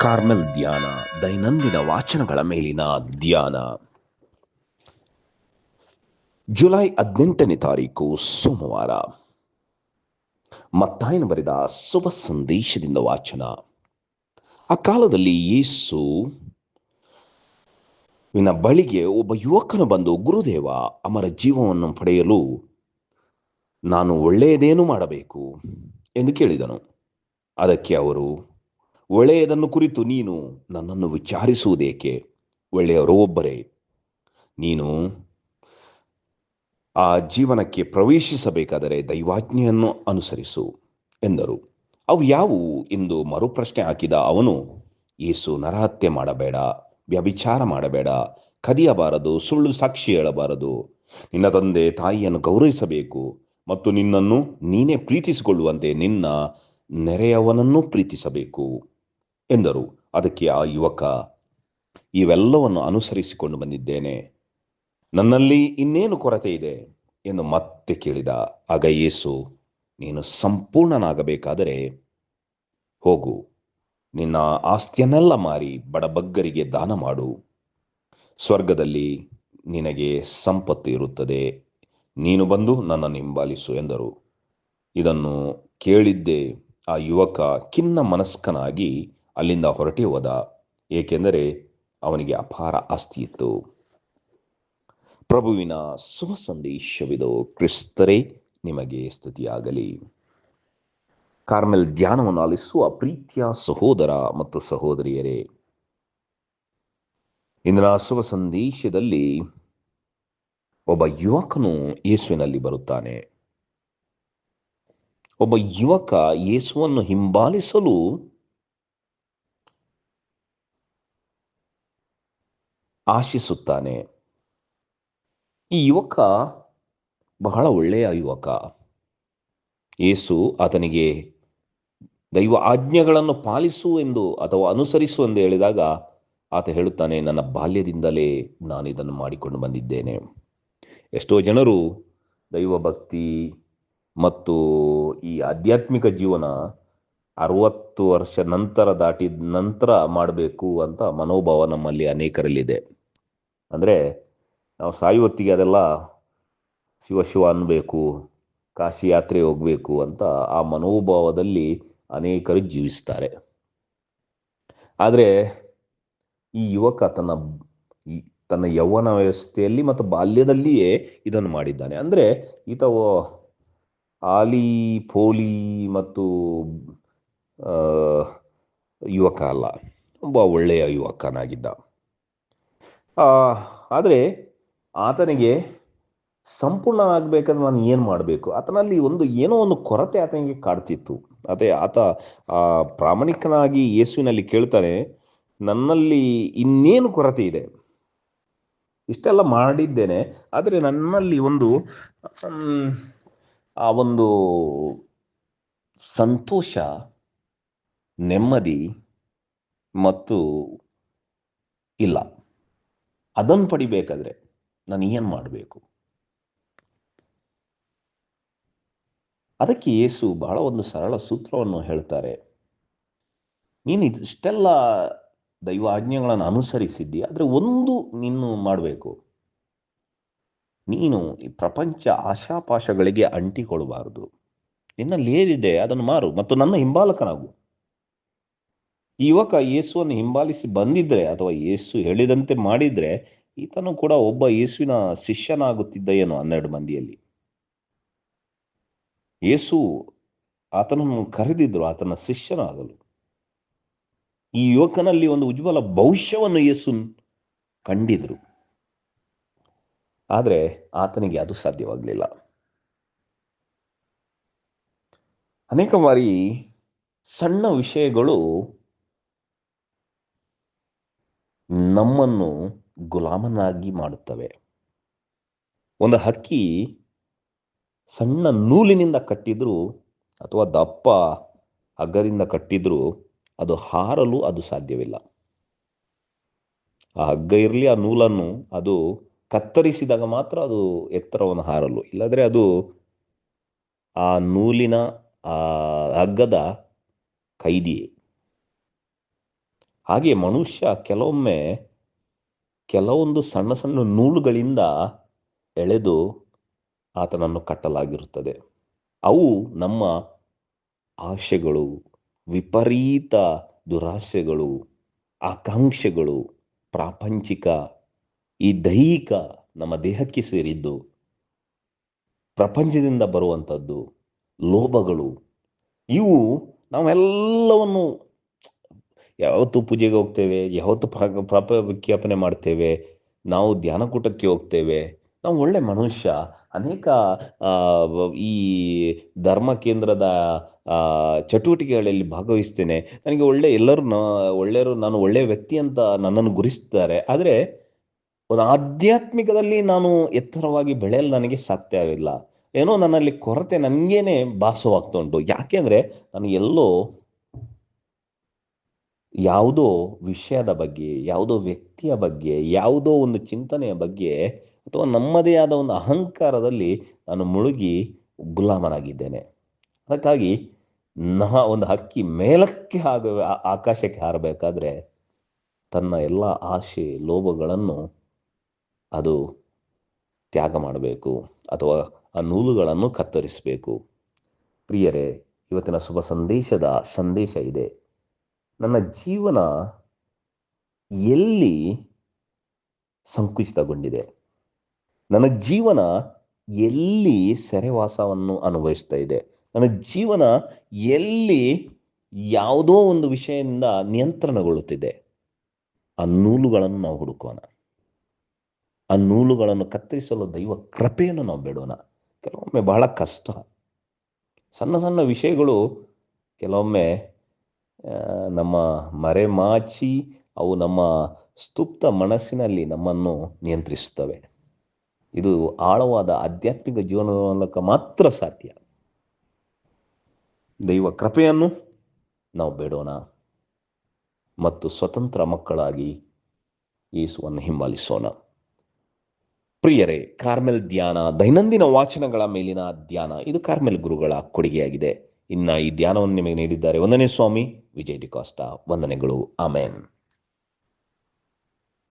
Carmel ಧ್ಯಾನ, ದೈನಂದಿನ ವಾಚನಗಳ ಮೇಲಿನ ಧ್ಯಾನ. ಜುಲೈ ಹದಿನೆಂಟನೇ ತಾರೀಕು ಸೋಮವಾರ. ಮತ್ತಾಯನ ಬರೆದ ಶುಭ ಸಂದೇಶದಿಂದ ವಾಚನ. ಆ ಕಾಲದಲ್ಲಿ ಯೇಸು ವಿನ ಬಳಿಗೆ ಒಬ್ಬ ಯುವಕನು ಬಂದು, ಗುರುದೇವ, ಅಮರ ಜೀವವನ್ನು ಪಡೆಯಲು ನಾನು ಒಳ್ಳೆಯದೇನು ಮಾಡಬೇಕು? ಎಂದು ಕೇಳಿದನು. ಅದಕ್ಕೆ ಅವರು ಒಳ್ಳೆಯದನ್ನು ಕುರಿತು ನೀನು ನನ್ನನ್ನು ವಿಚಾರಿಸುವುದೇಕೆ? ಒಳ್ಳೆಯವರು ಒಬ್ಬರೇ. ನೀನು ಆ ಜೀವನಕ್ಕೆ ಪ್ರವೇಶಿಸಬೇಕಾದರೆ ದೈವಾಜ್ಞೆಯನ್ನು ಅನುಸರಿಸು ಎಂದರು. ಅವು ಯಾವುವು ಎಂದು ಮರುಪ್ರಶ್ನೆ ಹಾಕಿದ ಅವನು, ಏಸು ನರಹತ್ಯೆ ಮಾಡಬೇಡ, ವ್ಯಭಿಚಾರ ಮಾಡಬೇಡ, ಕದಿಯಬಾರದು, ಸುಳ್ಳು ಸಾಕ್ಷಿ ಹೇಳಬಾರದು. ನಿನ್ನ ತಂದೆ ತಾಯಿಯನ್ನು ಗೌರವಿಸಬೇಕು ಮತ್ತು ನಿನ್ನನ್ನು ನೀನೇ ಪ್ರೀತಿಸಿಕೊಳ್ಳುವಂತೆ ನಿನ್ನ ನೆರೆಯವನನ್ನು ಪ್ರೀತಿಸಬೇಕು. ಎಂದರು. ಅದಕ್ಕೆ ಆ ಯುವಕ, ಇವೆಲ್ಲವನ್ನು ಅನುಸರಿಸಿಕೊಂಡು ಬಂದಿದ್ದೇನೆ. ನನ್ನಲ್ಲಿ ಇನ್ನೇನು ಕೊರತೆ ಇದೆ? ಎಂದು ಮತ್ತೆ ಕೇಳಿದ. ಆಗ ಯೇಸು, ನೀನು ಸಂಪೂರ್ಣನಾಗಬೇಕಾದರೆ ಹೋಗು. ನಿನ್ನ ಆಸ್ತಿಯನ್ನೆಲ್ಲ ಮಾರಿ ಬಡಬಗ್ಗರಿಗೆ ದಾನ ಮಾಡು. ಸ್ವರ್ಗದಲ್ಲಿ ನಿನಗೆ ಸಂಪತ್ತು ಇರುತ್ತದೆ. ನೀನು ಬಂದು ನನ್ನನ್ನು ಹಿಂಬಾಲಿಸು ಎಂದರು. ಇದನ್ನು ಕೇಳಿದ್ದೇ ಆ ಯುವಕ ಖಿನ್ನ ಮನಸ್ಕನಾಗಿ ಅಲ್ಲಿಂದ ಹೊರಟಿ ಹೋದ. ಏಕೆಂದರೆ ಅವನಿಗೆ ಅಪಾರ ಆಸ್ತಿ ಇತ್ತು ಪ್ರಭುವಿನ ಶುಭ ಸಂದೇಶವಿದು ಕ್ರಿಸ್ತರೇ, ನಿಮಗೆ ಸ್ತುತಿಯಾಗಲಿ. ಕಾರ್ಮೆಲ್ ಧ್ಯಾನವನ್ನು ಆಲಿಸುವ ಪ್ರೀತಿಯ ಸಹೋದರ ಮತ್ತು ಸಹೋದರಿಯರೇ, ಇಂದಿನ ಶುಭ ಸಂದೇಶದಲ್ಲಿ ಒಬ್ಬ ಯುವಕನು ಯೇಸುವಿನಲ್ಲಿ ಬರುತ್ತಾನೆ. ಒಬ್ಬ ಯುವಕ ಯೇಸುವನ್ನು ಹಿಂಬಾಲಿಸಲು ಆಶಿಸುತ್ತಾನೆ. ಈ ಯುವಕ ಬಹಳ ಒಳ್ಳೆಯ ಯುವಕ. ಏಸು ಆತನಿಗೆ ದೈವ ಆಜ್ಞೆಗಳನ್ನು ಪಾಲಿಸು ಎಂದು ಅಥವಾ ಅನುಸರಿಸು ಎಂದು ಹೇಳಿದಾಗ ಆತ ಹೇಳುತ್ತಾನೆ, ನನ್ನ ಬಾಲ್ಯದಿಂದಲೇ ನಾನು ಇದನ್ನು ಮಾಡಿಕೊಂಡು ಬಂದಿದ್ದೇನೆ. ಎಷ್ಟೋ ಜನರು ದೈವ ಭಕ್ತಿ ಮತ್ತು ಈ ಆಧ್ಯಾತ್ಮಿಕ ಜೀವನ ಅರವತ್ತು ವರ್ಷ ನಂತರ ದಾಟಿದ ನಂತರ ಮಾಡಬೇಕು ಅಂತ ಮನೋಭಾವ ನಮ್ಮಲ್ಲಿ ಅನೇಕರಲ್ಲಿದೆ. ಅಂದರೆ ನಾವು ಸಾಯುವತ್ತಿಗೆ ಅದೆಲ್ಲ ಶಿವ ಶಿವ ಅನ್ನಬೇಕು, ಕಾಶಿ ಯಾತ್ರೆ ಹೋಗಬೇಕು ಅಂತ ಆ ಮನೋಭಾವದಲ್ಲಿ ಅನೇಕರು ಜೀವಿಸ್ತಾರೆ. ಆದರೆ ಈ ಯುವಕ ತನ್ನ ತನ್ನ ಯೌವನ ವ್ಯವಸ್ಥೆಯಲ್ಲಿ ಮತ್ತು ಬಾಲ್ಯದಲ್ಲಿಯೇ ಇದನ್ನು ಮಾಡಿದ್ದಾನೆ. ಅಂದರೆ ಈತ ಆಲಿ ಪೋಲಿ ಮತ್ತು ಯುವಕ ಅಲ್ಲ, ಒಬ್ಬ ಒಳ್ಳೆಯ ಯುವಕನಾಗಿದ್ದ. ಆದರೆ ಆತನಿಗೆ ಸಂಪೂರ್ಣ ಆಗಬೇಕಾದ್ರೆ ನಾನು ಏನು ಮಾಡಬೇಕು? ಆತನಲ್ಲಿ ಒಂದು ಏನೋ ಒಂದು ಕೊರತೆ ಆತನಿಗೆ ಕಾಡ್ತಿತ್ತು. ಅದೇ ಆತ ಪ್ರಾಮಾಣಿಕನಾಗಿ ಯೇಸುವಿನಲ್ಲಿ ಕೇಳ್ತಾನೆ ನನ್ನಲ್ಲಿ ಇನ್ನೇನು ಕೊರತೆ ಇದೆ? ಇಷ್ಟೆಲ್ಲ ಮಾಡಿದ್ದೇನೆ, ಆದರೆ ನನ್ನಲ್ಲಿ ಒಂದು ಆ ಒಂದು ಸಂತೋಷ, ನೆಮ್ಮದಿ ಮತ್ತು ಇಲ್ಲ. ಅದನ್ನು ಪಡಿಬೇಕಾದ್ರೆ ನಾನು ಏನು ಮಾಡಬೇಕು? ಅದಕ್ಕೆ ಯೇಸು ಬಹಳ ಒಂದು ಸರಳ ಸೂತ್ರವನ್ನು ಹೇಳ್ತಾರೆ. ನೀನು ಇಷ್ಟೆಲ್ಲ ದೈವ ಆಜ್ಞೆಗಳನ್ನು ಅನುಸರಿಸಿದ್ದಿ ಆದರೆ ಒಂದು ನೀನು ಮಾಡಬೇಕು. ನೀನು ಈ ಪ್ರಪಂಚ ಆಶಾಪಾಶಗಳಿಗೆ ಅಂಟಿಕೊಳ್ಳಬಾರದು. ನಿನ್ನಲ್ಲಿ ಏನಿದೆ ಅದನ್ನು ಮಾರು ಮತ್ತು ನನ್ನ ಹಿಂಬಾಲಕನಾಗು. ಯುವಕ ಯೇಸುವನ್ನು ಹಿಂಬಾಲಿಸಿ ಬಂದಿದ್ರೆ ಅಥವಾ ಯೇಸು ಹೇಳಿದಂತೆ ಮಾಡಿದ್ರೆ ಈತನು ಕೂಡ ಒಬ್ಬ ಯೇಸುವಿನ ಶಿಷ್ಯನಾಗುತ್ತಿದ್ದ ಏನು ಹನ್ನೆರಡು ಮಂದಿಯಲ್ಲಿ? ಯೇಸು ಆತನನ್ನು ಕರೆದಿದ್ರು ಆತನ ಶಿಷ್ಯನಾಗಲು. ಈ ಯುವಕನಲ್ಲಿ ಒಂದು ಉಜ್ವಲ ಭವಿಷ್ಯವನ್ನು ಯೇಸು ಕಂಡಿದ್ರು. ಆದರೆ ಆತನಿಗೆ ಅದು ಸಾಧ್ಯವಾಗಲಿಲ್ಲ. ಅನೇಕ ಬಾರಿ ಸಣ್ಣ ವಿಷಯಗಳು ನಮ್ಮನ್ನು ಗುಲಾಮನಾಗಿ ಮಾಡುತ್ತವೆ. ಒಂದು ಹಕ್ಕಿ ಸಣ್ಣ ನೂಲಿನಿಂದ ಕಟ್ಟಿದ್ರು ಅಥವಾ ದಪ್ಪ ಹಗ್ಗದಿಂದ ಕಟ್ಟಿದ್ರು ಅದು ಹಾರಲು ಅದು ಸಾಧ್ಯವಿಲ್ಲ. ಆ ಹಗ್ಗ ಇರಲಿ, ಆ ನೂಲನ್ನು ಅದು ಕತ್ತರಿಸಿದಾಗ ಮಾತ್ರ ಅದು ಎತ್ತರವನ್ನು ಹಾರಲು. ಇಲ್ಲದ್ರೆ ಅದು ಆ ನೂಲಿನ ಆ ಹಗ್ಗದ ಕೈದಿಯೇ. ಹಾಗೆ ಮನುಷ್ಯ ಕೆಲವೊಮ್ಮೆ ಕೆಲವೊಂದು ಸಣ್ಣ ಸಣ್ಣ ನೂಲುಗಳಿಂದ ಎಳೆದು ಆತನನ್ನು ಕಟ್ಟಲಾಗಿರುತ್ತದೆ. ಅವು ನಮ್ಮ ಆಶೆಗಳು, ವಿಪರೀತ ದುರಾಸೆಗಳು ಆಕಾಂಕ್ಷೆಗಳು, ಪ್ರಾಪಂಚಿಕ, ಈ ದೈಹಿಕ ನಮ್ಮ ದೇಹಕ್ಕೆ ಸೇರಿದ್ದು, ಪ್ರಪಂಚದಿಂದ ಬರುವಂಥದ್ದು, ಲೋಭಗಳು, ಇವು ನಾವೆಲ್ಲವನ್ನು ಯಾವತ್ತು ಪೂಜೆಗೆ ಹೋಗ್ತೇವೆ, ಯಾವತ್ತು ಪಾಪ ವಿಜ್ಞಾಪನೆ ಮಾಡ್ತೇವೆ, ನಾವು ಧ್ಯಾನಕೂಟಕ್ಕೆ ಹೋಗ್ತೇವೆ. ನಾವು ಒಳ್ಳೆ ಮನುಷ್ಯ. ಅನೇಕ ಈ ಧರ್ಮ ಕೇಂದ್ರದ ಚಟುವಟಿಕೆಗಳಲ್ಲಿ ಭಾಗವಹಿಸ್ತೇನೆ. ನನಗೆ ಒಳ್ಳೆ ಎಲ್ಲರೂ ಒಳ್ಳೆಯರು ನಾನು ಒಳ್ಳೆಯ ವ್ಯಕ್ತಿ ಅಂತ ನನ್ನನ್ನು ಗುರಿಸ್ತಾರೆ ಆದರೆ ಒಂದು ಆಧ್ಯಾತ್ಮಿಕದಲ್ಲಿ ನಾನು ಎತ್ತರವಾಗಿ ಬೆಳೆಯಲು ನನಗೆ ಸಾಧ್ಯ ಆಗಿಲ್ಲ ಏನೋ ನನ್ನಲ್ಲಿ ಕೊರತೆ, ನನಗೇನೆ ಭಾಸವಾಗ್ತಾ ಉಂಟು. ಯಾಕೆಂದ್ರೆ ನಾನು ಎಲ್ಲೋ ಯಾವುದೋ ವಿಷಯದ ಬಗ್ಗೆ, ಯಾವುದೋ ವ್ಯಕ್ತಿಯ ಬಗ್ಗೆ, ಯಾವುದೋ ಒಂದು ಚಿಂತನೆಯ ಬಗ್ಗೆ ಅಥವಾ ನಮ್ಮದೇ ಆದ ಒಂದು ಅಹಂಕಾರದಲ್ಲಿ ನಾನು ಮುಳುಗಿ ಗುಲಾಮನಾಗಿದ್ದೇನೆ. ಅದಕ್ಕಾಗಿ ನಾ ಒಂದು ಹಕ್ಕಿ ಮೇಲಕ್ಕೆ ಹಾಗ, ಆಕಾಶಕ್ಕೆ ಹಾರಬೇಕಾದ್ರೆ ತನ್ನ ಎಲ್ಲ ಆಶೆ ಲೋಭಗಳನ್ನು ಅದು ತ್ಯಾಗ ಮಾಡಬೇಕು ಅಥವಾ ಆ ನೂಲುಗಳನ್ನು ಕತ್ತರಿಸಬೇಕು. ಪ್ರಿಯರೇ, ಇವತ್ತಿನ ಶುಭ ಸಂದೇಶದ ಸಂದೇಶ ಇದೆ. ನನ್ನ ಜೀವನ ಎಲ್ಲಿ ಸಂಕುಚಿತಗೊಂಡಿದೆ? ನನ್ನ ಜೀವನ ಎಲ್ಲಿ ಸೆರೆವಾಸವನ್ನು ಅನುಭವಿಸ್ತಾ ಇದೆ? ನನ್ನ ಜೀವನ ಎಲ್ಲಿ ಯಾವುದೋ ಒಂದು ವಿಷಯದಿಂದ ನಿಯಂತ್ರಣಗೊಳ್ಳುತ್ತಿದೆ? ಆ ನೂಲುಗಳನ್ನು ನಾವು ಹುಡುಕೋಣ. ಆ ನೂಲುಗಳನ್ನು ಕತ್ತರಿಸಲು ದೈವ ಕೃಪೆಯನ್ನು ನಾವು ಬೇಡೋಣ. ಕೆಲವೊಮ್ಮೆ ಬಹಳ ಕಷ್ಟ. ಸಣ್ಣ ಸಣ್ಣ ವಿಷಯಗಳು ಕೆಲವೊಮ್ಮೆ ನಮ್ಮ ಮರೆಮಾಚಿ ಅವು ನಮ್ಮ ಸ್ತುಪ್ತ ಮನಸ್ಸಿನಲ್ಲಿ ನಮ್ಮನ್ನು ನಿಯಂತ್ರಿಸುತ್ತವೆ. ಇದು ಆಳವಾದ ಆಧ್ಯಾತ್ಮಿಕ ಜೀವನದ ಮೂಲಕ ಮಾತ್ರ ಸಾಧ್ಯ. ದೈವ ಕೃಪೆಯನ್ನು ನಾವು ಬೇಡೋಣ. ಮತ್ತು ಸ್ವತಂತ್ರ ಮಕ್ಕಳಾಗಿ ಯೇಸುವನ್ನು ಹಿಂಬಾಲಿಸೋಣ. ಪ್ರಿಯರೇ, ಕಾರ್ಮೆಲ್ ಧ್ಯಾನ, ದೈನಂದಿನ ವಾಚನಗಳ ಮೇಲಿನ ಧ್ಯಾನ, ಇದು ಕಾರ್ಮೆಲ್ ಗುರುಗಳ ಕೊಡುಗೆಯಾಗಿದೆ. ಇನ್ನ ಈ ಧ್ಯಾನವನ್ನು ನಿಮಗೆ ನೀಡಿದ್ದಾರೆ. ಒಂದನೇ ಸ್ವಾಮಿ ವಿಜಯ್ ಡಿಕಾಸ್ಟಾ ವಂದನೆಗಳು. ಆಮೇನ್.